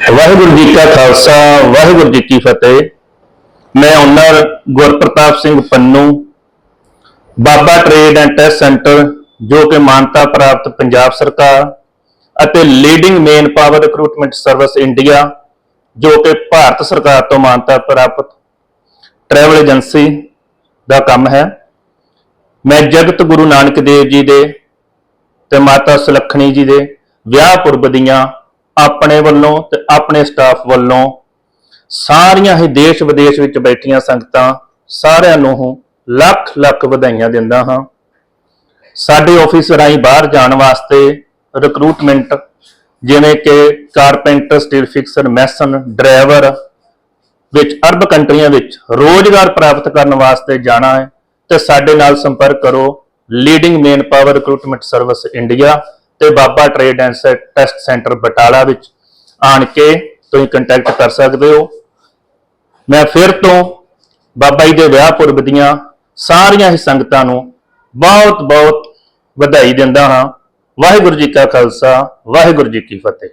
ਵਾਹਿਗੁਰੂ ਜੀ ਕਾ ਖਾਲਸਾ, ਵਾਹਿਗੁਰੂ ਜੀ ਕੀ ਫਤਿਹ। ਮੈਂ owner Gurpartap Singh Pannu, Baba trade and test centre, ਜੋ ਕਿ ਮਾਨਤਾ ਪ੍ਰਾਪਤ ਪੰਜਾਬ ਸਰਕਾਰ ਅਤੇ leading man power recruitment service India ਜੋ ਕਿ ਭਾਰਤ ਸਰਕਾਰ ਤੋਂ ਮਾਨਤਾ ਪ੍ਰਾਪਤ ਟਰੈਵਲ ਏਜੰਸੀ ਦਾ ਕੰਮ ਹੈ। ਮੈਂ ਜਗਤ ਗੁਰੂ ਨਾਨਕ ਦੇਵ ਜੀ ਦੇ ਤੇ ਮਾਤਾ ਸੁਲੱਖਣੀ ਜੀ ਦੇ ਵਿਆਹ ਪੁਰਬ ਦੀਆਂ ਆਪਣੇ ਵੱਲੋਂ ਤੇ ਆਪਣੇ ਸਟਾਫ ਵੱਲੋਂ ਸਾਰੀਆਂ ਹੀ ਦੇਸ਼ ਵਿਦੇਸ਼ ਵਿੱਚ ਬੈਠੀਆਂ ਸੰਗਤਾਂ ਸਾਰਿਆਂ ਨੂੰ ਲੱਖ ਲੱਖ ਵਧਾਈਆਂ ਦਿੰਦਾ ਹਾਂ। ਸਾਡੇ ਆਫਿਸ ਰਾਹੀਂ ਬਾਹਰ ਜਾਣ ਵਾਸਤੇ ਰਿਕਰੂਟਮੈਂਟ ਜਿਵੇਂ ਕਿ carpenter steel fixer mason driver ਵਿੱਚ ਅਰਬ ਕੰਟਰੀਆਂ ਵਿੱਚ ਰੋਜ਼ਗਾਰ ਪ੍ਰਾਪਤ ਕਰਨ ਵਾਸਤੇ ਜਾਣਾ ਹੈ ਤੇ ਸਾਡੇ ਨਾਲ ਸੰਪਰਕ ਕਰੋ। Leading man power recruitment service India ਤੇ Baba trade and test centre Batala ਵਿੱਚ ਆਣ ਕੇ ਤੁਸੀਂ ਕੰਟੈਕਟ ਕਰ ਸਕਦੇ ਹੋ। ਮੈਂ ਫਿਰ ਤੋਂ ਬਾਬਾ ਜੀ ਦੇ ਵਿਆਹ ਪੁਰਬ ਦੀਆਂ ਸਾਰੀਆਂ ਹੀ ਸੰਗਤਾਂ ਨੂੰ ਬਹੁਤ ਬਹੁਤ ਵਧਾਈ ਦਿੰਦਾ ਹਾਂ। ਵਾਹਿਗੁਰੂ ਜੀ ਕਾ ਖਾਲਸਾ, ਵਾਹਿਗੁਰੂ ਜੀ ਕੀ ਫਤਿਹ।